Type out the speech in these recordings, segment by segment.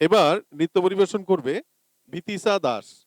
এবার নৃত্য পরিবেশন করবে ভিতিসা দাস।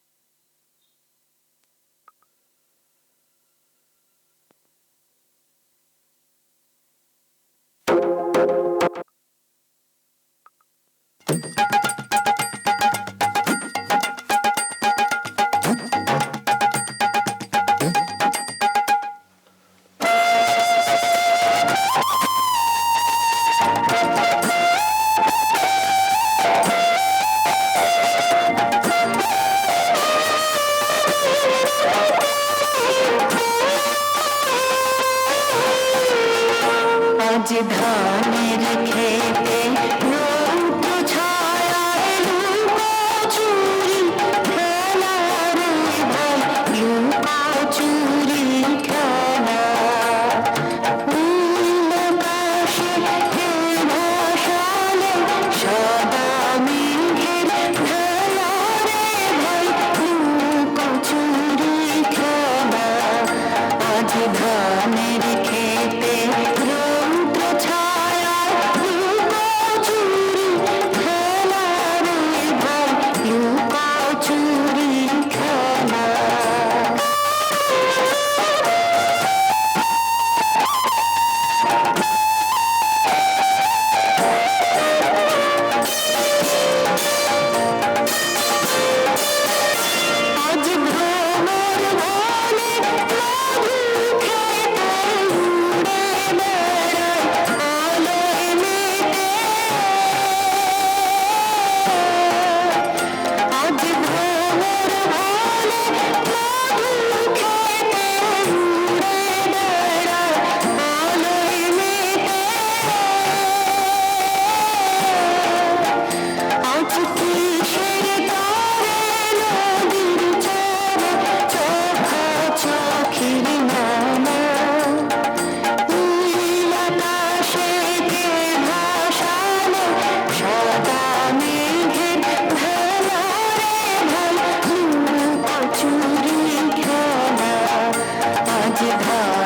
uh -huh.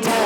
time.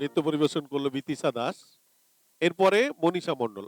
নৃত্য পরিবেশন করল বিতিশা দাস। এরপরে মনীষা মণ্ডল।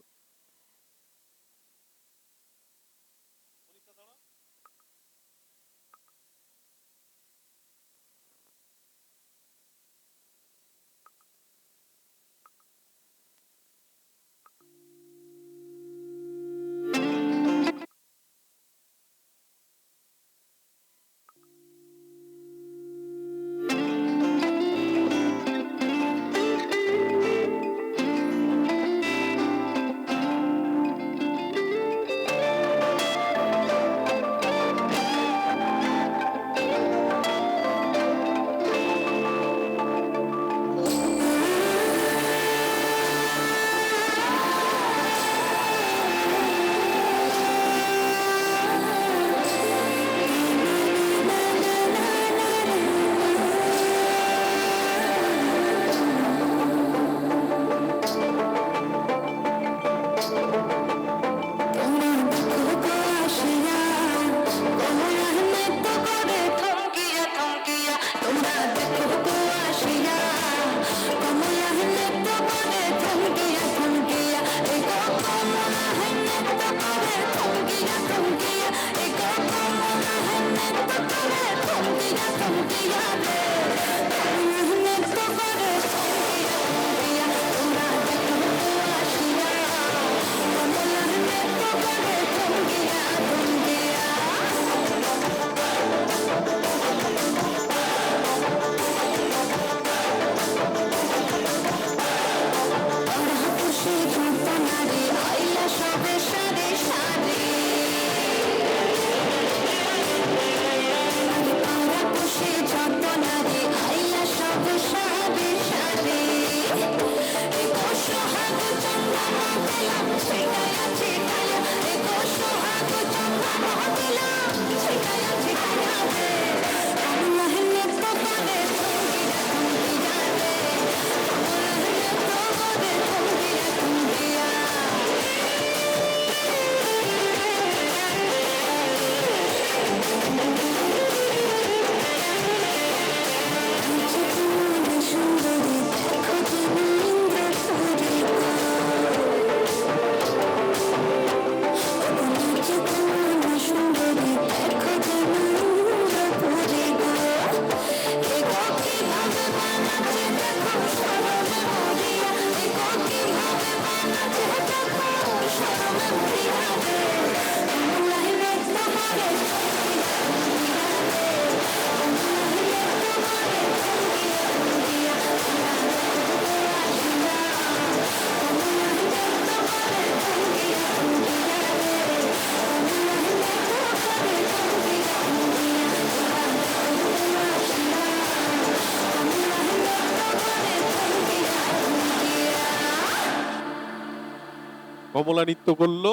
কমলা নৃত্য করল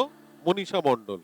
মনীষা মণ্ডল।